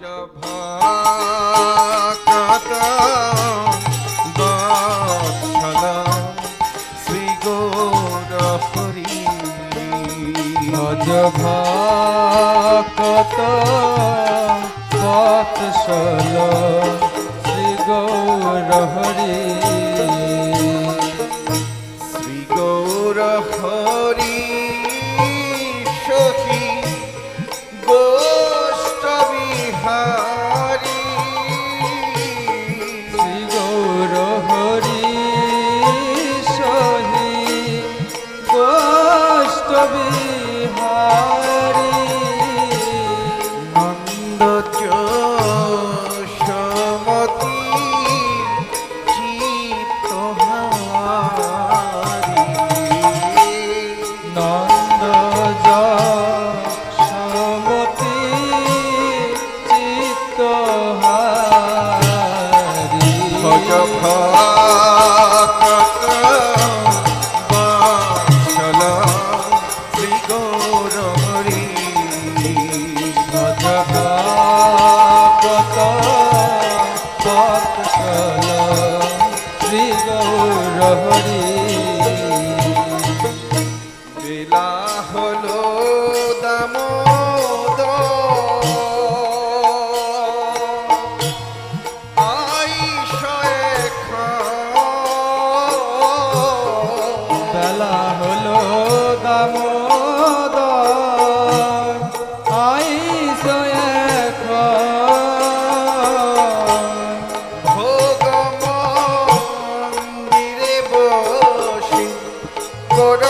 जब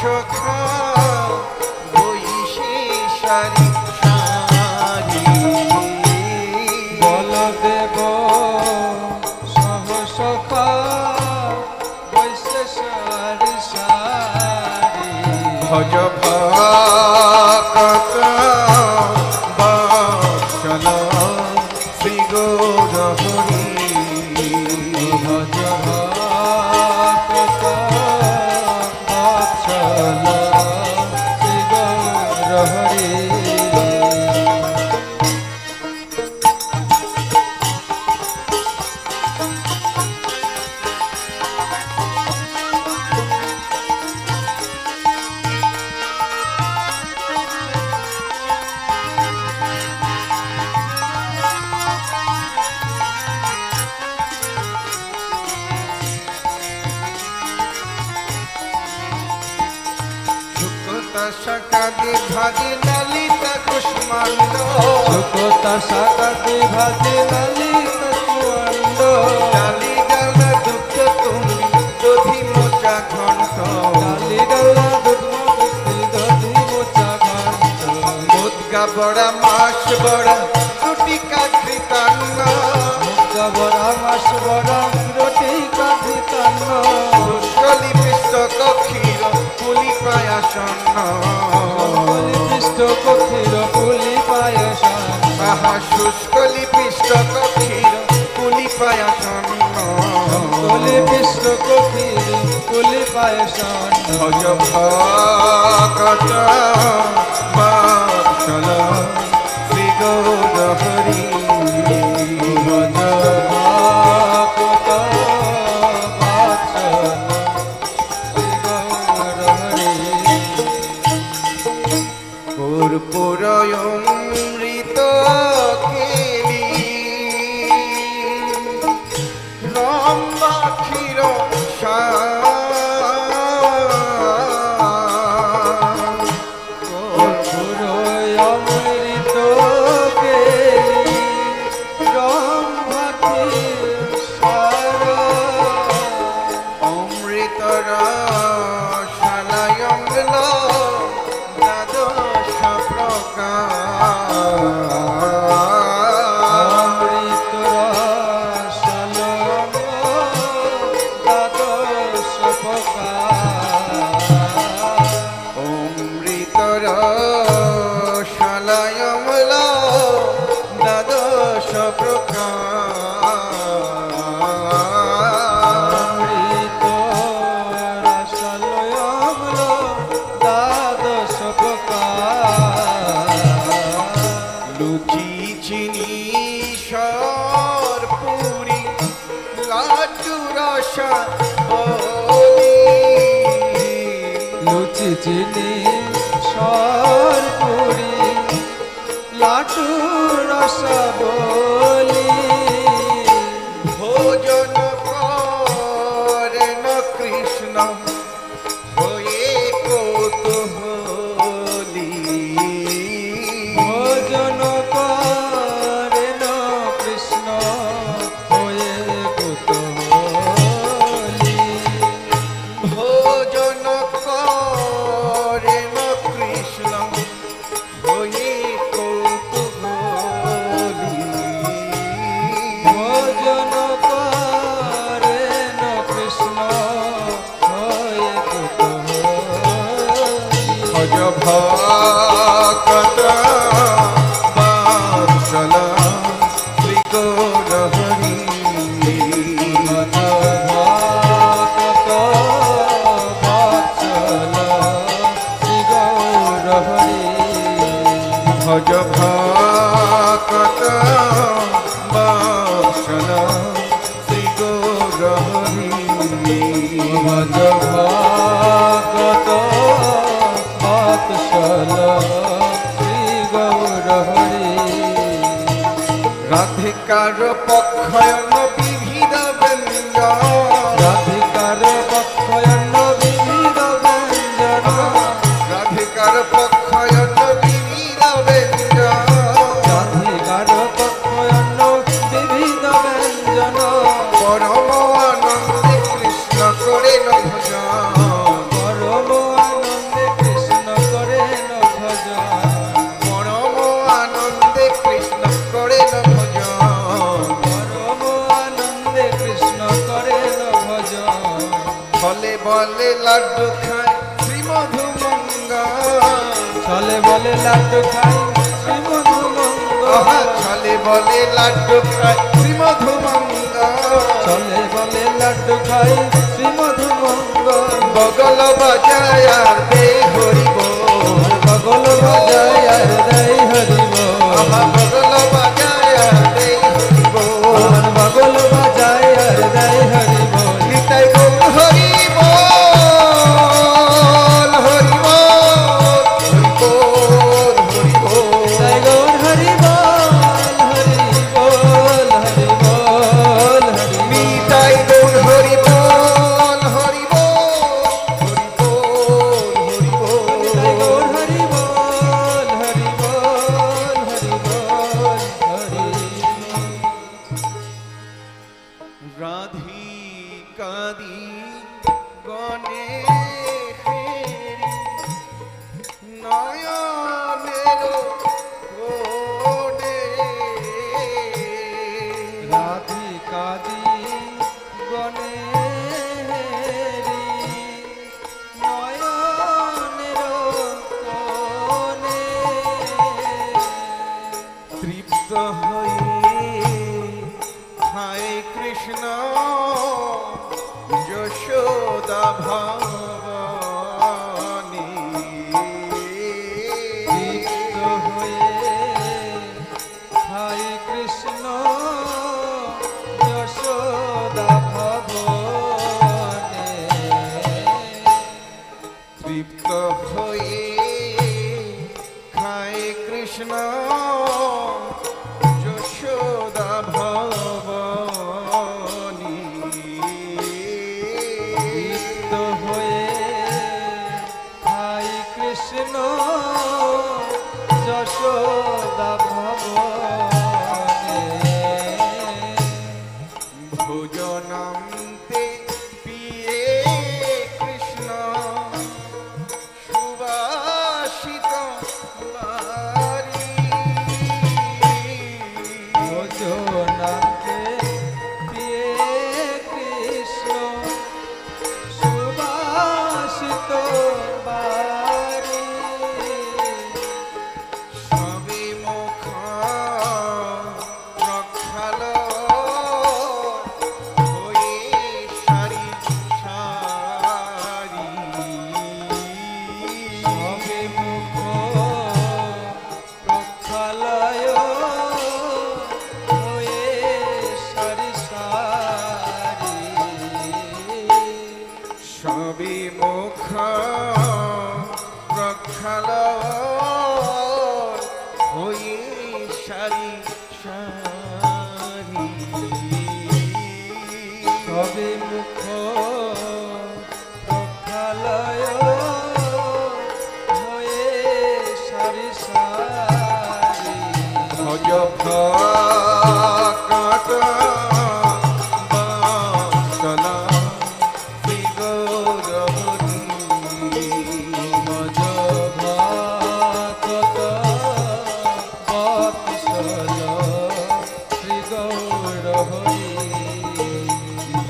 সখা বইশে সারি সারি। বল দেব সহ ভজ ভক্ত মুক্তা বড়া, মাস বড়া, রুটি কাঠি কান্ন মুক্তা বড়া, মাস বড়া, রুটি কাঠি কান্ন পুষ্কলি পৃষ্ঠ কক্ষীর পুলি পায়াসন্ন পুলি পৃষ্ঠ কক্ষীর পুলি পায়াসন্ন আহা শুষ্কলি পৃষ্ঠ কক্ষীর পুলি পায়াসন্ন পুলি পৃষ্ঠ কক্ষীর পুলি পায়াসন্ন ভজ ভকত श्री गौर हरी চাতুরস লুচি সর পুরি লাটু রস প্রহরী ভগত পাতশাল গৌরহরি রাধিকার পক্ষয়ন বলে লাড্ডু খাই শ্রী মধুমঙ্গা চলে বলে লাড্ডু খাই শ্রী মধুমঙ্গা চলে বলে লাড্ডু খাই শ্রী মধুমঙ্গা চলে বলে লাড্ডু খাই শ্রী মধুমঙ্গা বগল বাজায় দেহ হরিব। বগল বাজায় দেহ হরিব। সবই মুখ রক্ষাল হয়ে সারি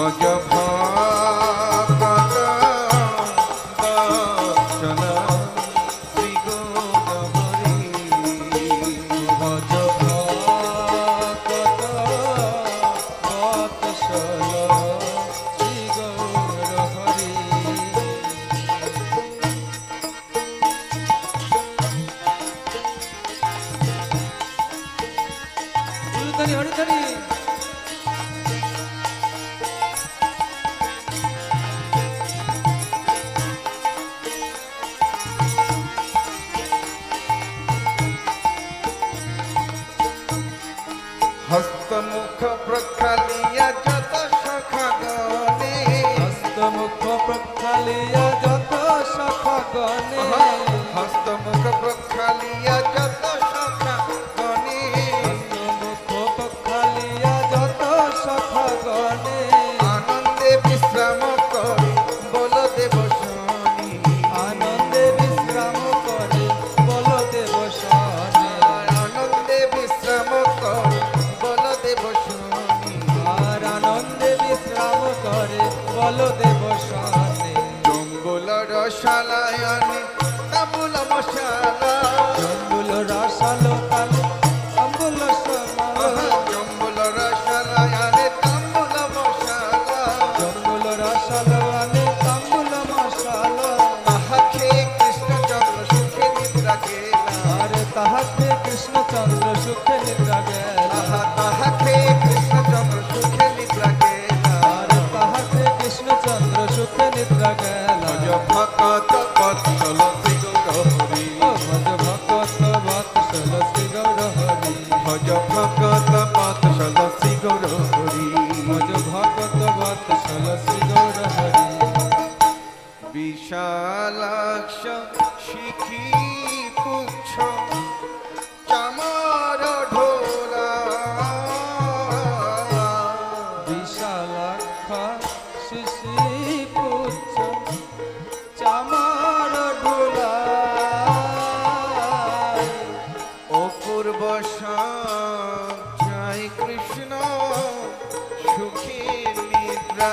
ভজ ভকত সুখে নিদ্রা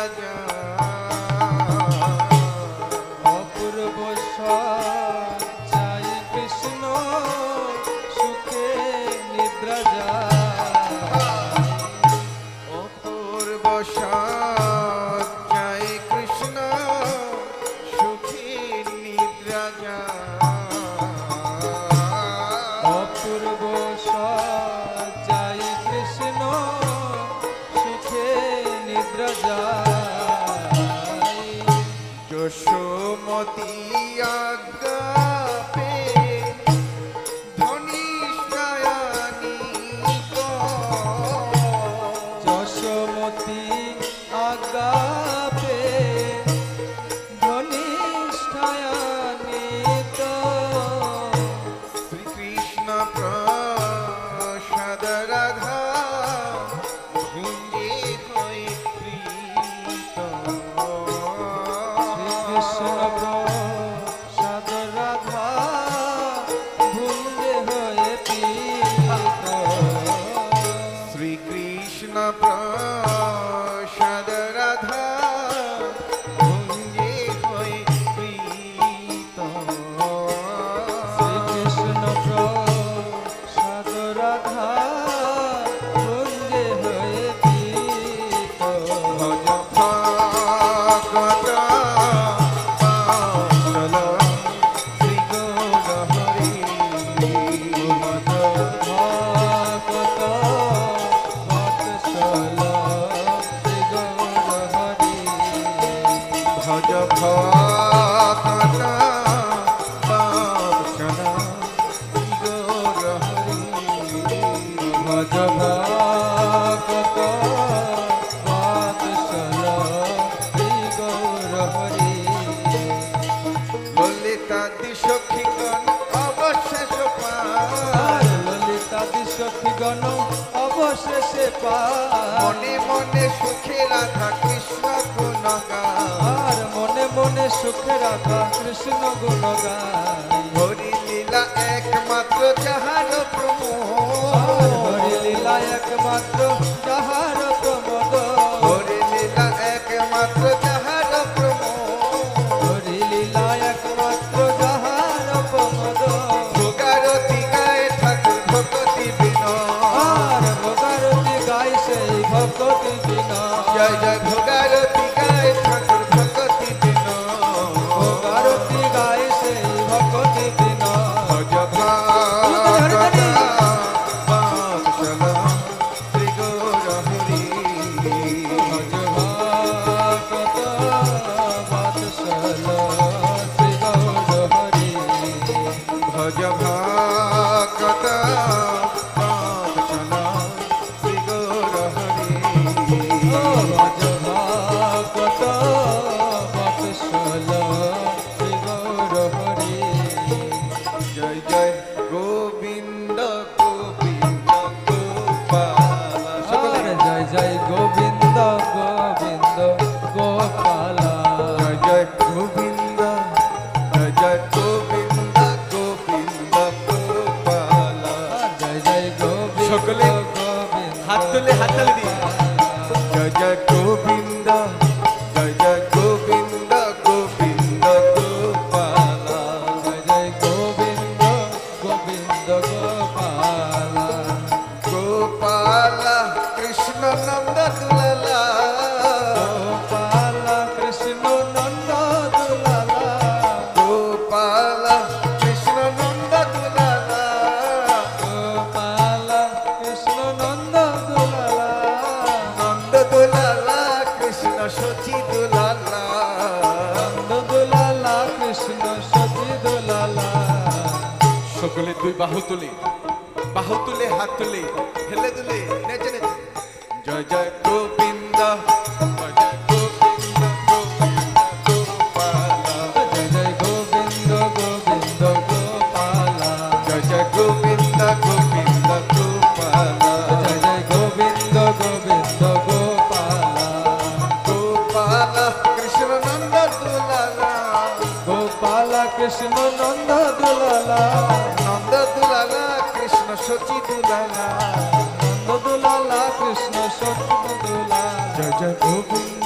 সখীগণ অবশেষে মনে মনে সুখে রাধা কৃষ্ণ গুণগার মনে মনে সুখে রাধা কৃষ্ণ গুণগার হরি লীলা একমাত্র যাহার প্রমোহ হরি লীলা একমাত্র যাহার বাহু তুলে হাত তুলে হেলে দুলে নেচে নেচে। জয় জয় গোবিন্দ। জয়। দুলালা নন্দ দুলালা কৃষ্ণ সত্য দুলালা জয় জয় গোবিন্দ